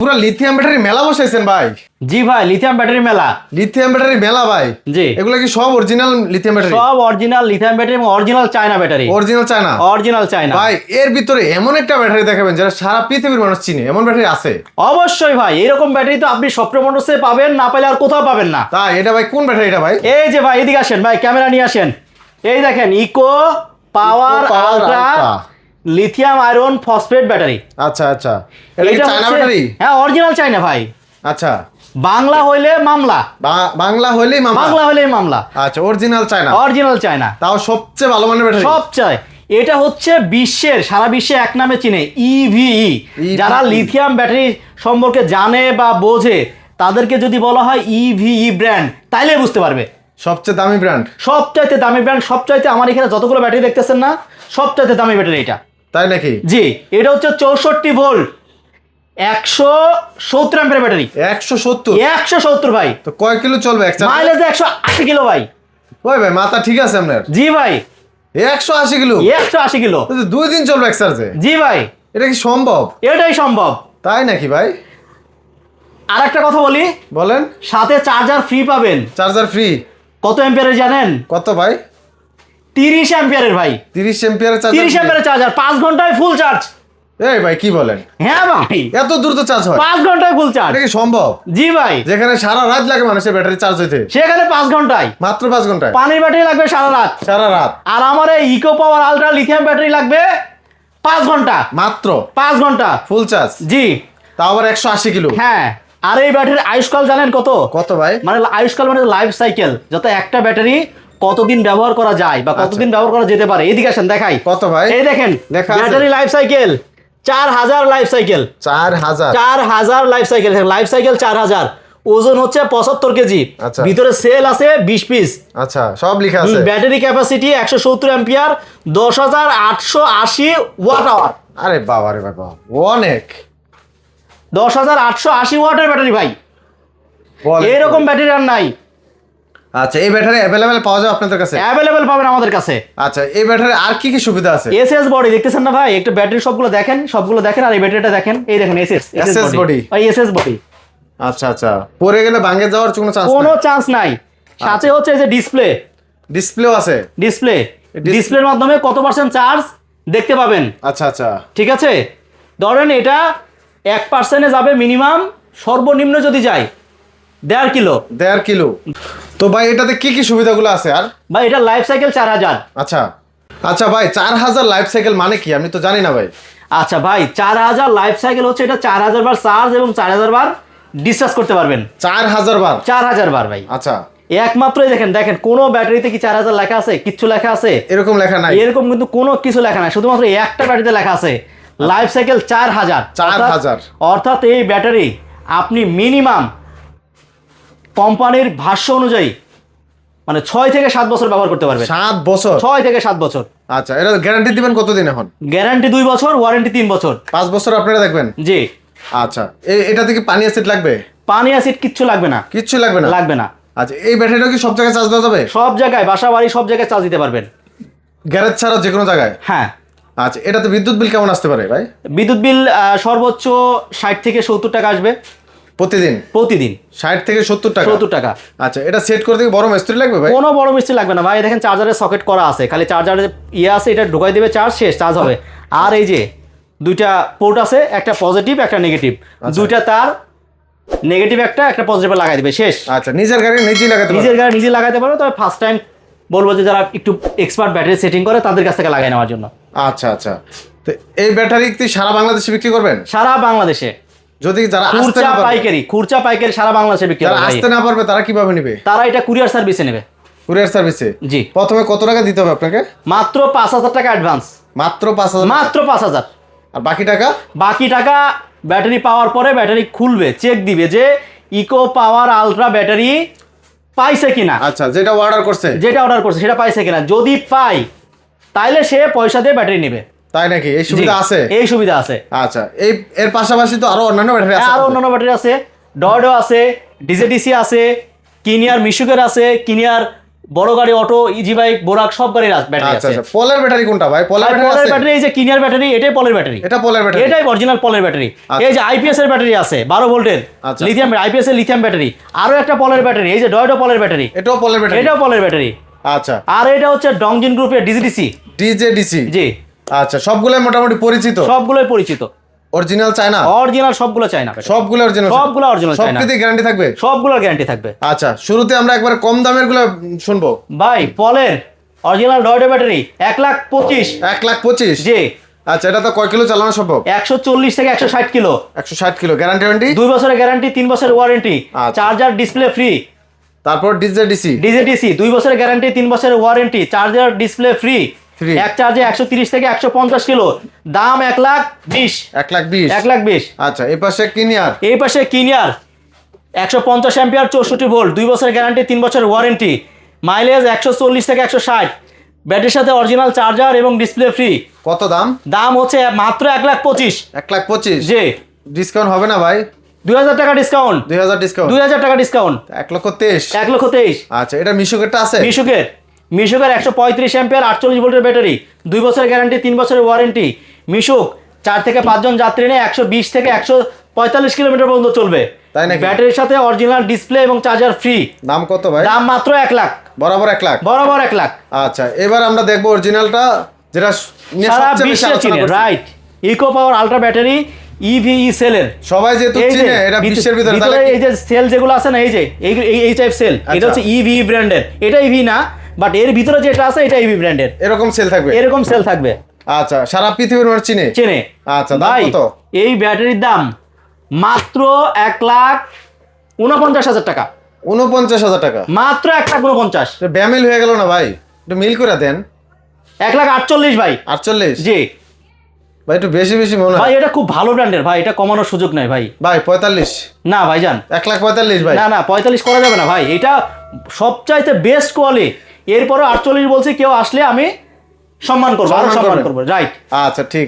পুরো lithium battery মেলা বসাইছেন ভাই। জি ভাই লিথিয়াম ব্যাটারি মেলা। লিথিয়াম ব্যাটারি মেলা ভাই। জি। এগুলো কি সব অরিজিনাল লিথিয়াম ব্যাটারি সব অরিজিনাল লিথিয়াম ব্যাটারি এবং original China battery original China original China ভাই এর ভিতরে এমন একটা ব্যাটারি দেখাবেন যেটা সারা পৃথিবীর মানুষ চিনে। এমন ব্যাটারি আছে। অবশ্যই ভাই এরকম ব্যাটারি তো আপনি স্বপ্ন মোটরসে পাবেন না পেলে আর কোথাও পাবেন না। তাই এটা ভাই কোন ব্যাটারি এটা ভাই? এই যে ভাই এদিকে আসেন ভাই ক্যামেরা নিয়ে আসেন। এই দেখেন eco power ultra. Lithium iron phosphate battery আচ্ছা আচ্ছা। এটা কি চায়না ব্যাটারি হ্যাঁ অরিজিনাল চায়না ভাই। আচ্ছা। বাংলা হইলে মামলা। বাংলা হইলেই মামা বাংলা হইলে মামলা। আচ্ছা অরিজিনাল চায়না অরিজিনাল চায়না তাও সবচেয়ে ভালো মানের ব্যাটারি সবচেয়ে। এটা হচ্ছে বিশ্বের সারা বিশ্বে এক নামে চিনে ইভিই EVE যারা লিথিয়াম ব্যাটারি সম্পর্কে জানে বা বোঝে তাদেরকে যদি বলা হয় ইভিই ব্র্যান্ড তাইলে বুঝতে পারবে। সবচেয়ে দামি ব্র্যান্ড সবচাইতে দামি ব্র্যান্ড সবচাইতে আমার এখানে যতগুলো ব্যাটারি দেখতেছেন না সবচাইতে দামি ব্যাটারি এটা। তাই নাকি? জি এটা হচ্ছে চৌষট্টি ভোল্ট। একশো সত্তর অ্যাম্পের ব্যাটারি। একশো সত্তর? একশো সত্তর ভাই। তো কয় কিলো চলবে? মাইলেজ একশো আশি কিলো ভাই। ওই ভাই মাথা ঠিক আছে আপনার? জি ভাই। একশো আশি কিলো? একশো আশি কিলো। দুই দিন চলবে এক চার্জে? জি ভাই। এটা কি সম্ভব? এটাই সম্ভব। তাই নাকি ভাই? আর একটা কথা বলি। বলেন। সাথে চার্জার ফ্রি পাবেন। চার্জার ফ্রি কত অ্যাম্পিয়ারের জানেন? কত ভাই? তিরিশ অ্যাম্পিয়ারের ভাই। তিরিশ তিরিশ চার্জার অ্যাম্পিয়ারের চার্জার পাঁচ ঘন্টায় ফুল চার্জ এই ভাই কি বলেন? হ্যাঁ ভাই। এত দ্রুত চার্জ হয়। পাঁচ ঘন্টায় ফুল চার্জ এটা কি সম্ভব? জি ভাই। যেখানে সারা রাত লাগে মানুষের ব্যাটারি চার্জ হইতে। সেখানে পাঁচ ঘন্টায়। মাত্র পাঁচ ঘন্টায়? পানির ব্যাটারি লাগবে সারা রাত। সারা রাত। আর আমার এই eco power ultra lithium battery লাগবে পাঁচ ঘণ্টা। মাত্র? পাঁচ ঘণ্টা। ফুল চার্জ জি। তাও আবার একশো আশি কিলো। হ্যাঁ। আর এই ব্যাটারির আয়ুষ্কাল জানেন কত? কত ভাই? মানে আয়ুষ্কাল মানে লাইফ সাইকেল যাতে একটা ব্যাটারি কতদিন ব্যবহার করা যায় বা কতদিন ব্যবহার করা যেতে পারে? এদিকে আসেন দেখাই। আচ্ছা। কত ভাই? এই দেখেন ব্যাটারি লাইফ সাইকেল চার হাজার লাইফ সাইকেল চার হাজার। চার হাজার লাইফ সাইকেল লাইফ সাইকেল চার হাজার। ওজন হচ্ছে পঁচাত্তর কেজি। আচ্ছা। ভিতরে সেল আছে বিশ পিস আচ্ছা সব লেখা আছে। ব্যাটারি ক্যাপাসিটি একশো সত্তর অ্যাম্পিয়ার দশ হাজার আটশো আশি ওয়াট আওয়ার আরে বাবা রে বাবা অনেক। দশ হাজার আটশো আশি ওয়াটের ব্যাটারি ভাই। এরকম ব্যাটারি আর নাই। আচ্ছা এই ব্যাটারি অ্যাভেলেবেল পাওয়া যায় আপনাদের কাছে? অ্যাভেলেবেল পাবেন আমাদের কাছে। আচ্ছা এই ব্যাটারি আর কি কি সুবিধা আছে? এস এস বডি দেখতেছেন না ভাই? একটু ব্যাটারি সবগুলো দেখেন সবগুলো দেখেন আর এই ব্যাটারিটা দেখেন। এই দেখেন এস এস SS body। ভাই এস এস বডি আচ্ছা আচ্ছা। পড়ে গেলে ভাঙে যাওয়ার কোনো চান্স কোনো চান্স নাই। সাথে হচ্ছে এই যে ডিসপ্লে ডিসপ্লেও আছে? ডিসপ্লে ডিসপ্লের মাধ্যমে কত পার্সেন্ট চার্জ দেখতে পাবেন। আচ্ছা আচ্ছা। ঠিক আছে? ধরেন এটা এক পার্সেন্টে যাবে মিনিমাম সর্বনিম্ন যদি যায় দেড় কিলো। দেড় কিলো। তো ভাই এটাতে কি কি সুবিধাগুলো আছে আর? বা এটা লাইফ সাইকেল চার হাজার। আচ্ছা। আচ্ছা ভাই চার হাজার লাইফ সাইকেল মানে কি? আমি তো জানি না ভাই। আচ্ছা ভাই চার হাজার লাইফ সাইকেল হচ্ছে এটা চার হাজার বার চার্জ এবং চার হাজার বার ডিসচার্জ করতে পারবেন। চার হাজার বার? চার হাজার বার ভাই। আচ্ছা। একমাত্রই দেখেন দেখেন কোনো ব্যাটারিতে কি চার হাজার লেখা আছে? কিচ্ছু লেখা আছে? এরকম লেখা নাই। এরকম কিন্তু কোনো কিছু লেখা নাই। শুধুমাত্র একটা ব্যাটারিতে লেখা আছে। লাইফ সাইকেল চার হাজার। চার হাজার। অর্থাৎ এই ব্যাটারি আপনি মিনিমাম কোম্পানির ভাষ্য অনুযায়ী মানে ছয় থেকে সাত বছর ব্যবহার করতে পারবে সাত বছর? ছয় থেকে সাত বছর। আচ্ছা এটা গ্যারান্টি দিবেন কতদিন এখন? গ্যারান্টি দুই বছর ওয়ারেন্টি তিন বছর। পাঁচ বছর আপনারা দেখবেন? জি। আচ্ছা এটা থেকে পানি অ্যাসিড লাগবে? পানি অ্যাসিড কিচ্ছু লাগবে না। কিচ্ছু লাগবে না? লাগবে না। আচ্ছা এই ব্যাটারিটা কি সব জায়গায় চার্জ দেওয়া যাবে? সব জায়গায় বাসা বাড়ি সব জায়গায় চার্জ দিতে পারবেন। গ্যারেজ ছাড়া যে কোনো জায়গায়? হ্যাঁ। আচ্ছা এটাতে বিদ্যুৎ বিল কেমন আসতে পারে ভাই? বিদ্যুৎ বিল সর্বোচ্চ ষাট থেকে সত্তর টাকা আসবে। প্রতিদিন? প্রতিদিন। ষাট থেকে সত্তর টাকা? সত্তর টাকা। আচ্ছা এটা সেট করতে বড় মিস্ত্রি লাগবে ভাই? কোনো বড় মিস্ত্রি লাগবে না। ভাই দেখেন চার্জারের সকেট করা আছে। খালি চার্জারের ইয়ে আছে এটা ঢুকাই দেবে চার্জ শেষ চার্জ হবে। আর এই যে দুইটা পোর্ট আছে একটা পজিটিভ একটা নেগেটিভ দুইটা তার নেগেটিভ একটা একটা পজিটিভ লাগাই দেবে শেষ। আচ্ছা নিজের গাড়ি নিজেই লাগাতে নিজের গাড়ি নিজে লাগাতে পারবে তবে ফার্স্ট টাইম বলব যে যারা একটু এক্সপার্ট ব্যাটারি সেটিং করে তাদের কাছ থেকে লাগাই নেওয়ার জন্য। আচ্ছা আচ্ছা। তো এই ব্যাটারি কি সারা বাংলাদেশে বিক্রি করবেন? সারা বাংলাদেশে। যদি যারা আসতে না পাইকারি খুরচা পাইকারি সারা বাংলাদেশে বিক্রি হবে আসতে না পারবে তারা কীভাবে নেবে? তারা এটা কুরিয়ার সার্ভিসে নেবে। কুরিয়ার সার্ভিসে? জি। প্রথমে কত টাকা দিতে হবে আপনাকে? মাত্র পাঁচ হাজার টাকা অ্যাডভান্স মাত্র পাঁচ হাজার মাত্র পাঁচ হাজার। আর বাকি টাকা? বাকি টাকা ব্যাটারি পাওয়ার পরে ব্যাটারি খুলবে চেক দিবে যে ইকো পাওয়ার আলট্রা ব্যাটারি পাইছে কিনা। আচ্ছা যেটা অর্ডার করছে। যেটা অর্ডার করছে সেটা পাইছে কিনা। যদি পাই তাইলে সে পয়সা দিয়ে ব্যাটারি নেবে। তাই নাকি? এই সুবিধা আছে? এই সুবিধা আছে। আচ্ছা এই এর পাশাপাশি তো আরও অন্যান্য ব্যাটারি আছে আরও অন্যান্য ব্যাটারি আছে। ডডো আছে ডিজেডিসি আছে কিনিয়ার মিশুকের আছে কিনিয়ার বড় গাড়ি অটো ইজি বাইক বোরাক সব গাড়ির ব্যাটারি আচ্ছা আছে। আচ্ছা। পলের ব্যাটারি কোনটা ভাই? পলের ব্যাটারি আছে? ব্যাটারি এই যে কিনিয়ার ব্যাটারি এটাই পলের ব্যাটারি। এটা পলের ব্যাটারি। এটাই অরিজিনাল পলের ব্যাটারি। আচ্ছা। এই যে আইপিএস এর ব্যাটারি আছে বারো ভোল্টের। আচ্ছা। লিথিয়াম আইপিএস এর লিথিয়াম ব্যাটারি। আরও একটা পলের ব্যাটারি এই যে ডয়ডো পলের ব্যাটারি। এটাও পলের ব্যাটারি। এটাও পলের ব্যাটারি। আচ্ছা। আর এটা হচ্ছে ডংজিন গ্রুপের ডিজিডিসি ডিজে ডিসি জি। আচ্ছা সবগুলাই মোটামুটি পরিচিত? সবগুলোই পরিচিত। Original China? অরিজিনাল সবগুলো চাই না সবগুলো অরিজিনাল সবগুলো original চায়না। সবকিছু গ্যারান্টি থাকবে? সবগুলোর গ্যারান্টি থাকবে। আচ্ছা শুরুতে আমরা একবার কম দামেরগুলো শুনব। ভাই পলের অরিজিনাল ডয়ডো ব্যাটারি এক লাখ পঁচিশ। এক লাখ পঁচিশ? জি। আচ্ছা এটা তো কয় কিলো চালানো সম্ভব? একশো চল্লিশ থেকে একশো ষাট কিলো। একশো ষাট কিলো গ্যারান্টি ওয়ারেন্টি দুই বছরের গ্যারান্টি তিন বছরের ওয়ারেন্টি। চার্জার ডিসপ্লে ফ্রি তারপর ডিজে ডিসি? ডিজিডিসি দুই বছরের গ্যারান্টি তিন বছরের ওয়ারেন্টি চার্জার ডিসপ্লে ফ্রি। এক চার্জে একশো তিরিশ থেকে একশো পঞ্চাশ কিলো দাম এক লাখ বিশ। এক লাখ বিশ। এক লাখ বিশ। আচ্ছা এই পাশে কিনিয়ার? এই পাশে কিনিয়ার। একশো পঞ্চাশ অ্যাম্পিয়ার চৌষট্টি ভোল্ট দুই বছরের গ্যারান্টি তিন বছরের ওয়ারেন্টি মাইলেজ একশো চল্লিশ থেকে একশো ষাট। ব্যাটারির সাথে অরিজিনাল চার্জার এবং ডিসপ্লে ফ্রি কত দাম? দাম হচ্ছে মাত্র এক লাখ পঁচিশ। এক লাখ পঁচিশ? যে ডিসকাউন্ট হবে না ভাই? দুই হাজার টাকা ডিসকাউন্ট দুই হাজার ডিসকাউন্ট দুই হাজার টাকা ডিসকাউন্ট এক লক্ষ তেইশ। এক লক্ষ তেইশ। আচ্ছা এটা মিশুকেরটা আছে? মিশুকের। মিশুকের একশো পঁয়ত্রিশ অ্যাম্পিয়ার আটচল্লিশ ভোল্টের ব্যাটারি দুই বছরের গ্যারান্টি তিন বছরের ওয়ারেন্টি। মিশুক চার থেকে পাঁচজন যাত্রী নিয়ে একশো বিশ থেকে একশো পঁয়তাল্লিশ কিলোমিটার পর্যন্ত চলবে। তাই নাকি? ব্যাটারির সাথে অরিজিনাল ডিসপ্লে এবং চার্জার ফ্রি। দাম কত ভাই? দাম মাত্র এক লাখ। বরাবর এক লাখ? বরাবর এক লাখ। আচ্ছা এবার আমরা দেখব অরিজিনালটা যেটা সারা বিশ্বে চিনে right eco power ultra battery EVE সেলের সবাই যেহেতু চিনে এটা বিশ্বের ভিতরে তাহলে এই যে সেল যেগুলো আছে না এই যে এই টাইপ সেল এটা আচ্ছা। হচ্ছে ইভি ব্র্যান্ডের এটা ইভি না বাট এর ভিতরে যেটা আছে এটা ইভি ব্র্যান্ডের এরকম সেল থাকবে? এরকম সেল থাকবে। আচ্ছা সারা পৃথিবীর মানুষ চিনে? চেনে। আচ্ছা, দাম ভাই কত? এই ব্যাটারির দাম মাত্র এক লাখ উনপঞ্চাশ হাজার টাকা। উনপঞ্চাশ হাজার টাকা? মাত্র এক লাখ উনপঞ্চাশ। ব্যামিল হয়ে গেল না ভাই? একটু মিল করে দেন। এক লাখ আটচল্লিশ ভাই। আটচল্লিশ? জি। ভাই একটু বেশি বেশি মনে ভাই এটা খুব ভালো ব্র্যান্ডের ভাই এটা কমানোর সুযোগ নাই ভাই। ভাই পঁয়তাল্লিশ। না ভাই যান এক লাখ পঁয়তাল্লিশ ভাই। না না পঁয়তাল্লিশ করা যাবে না ভাই। এটা সবচাইতে বেস্ট কোয়ালিটি এরপরও আটচল্লিশ বলছি কেউ আসলে আমি সম্মান করব আরও সম্মান সম্মান করব রাইট আচ্ছা ঠিক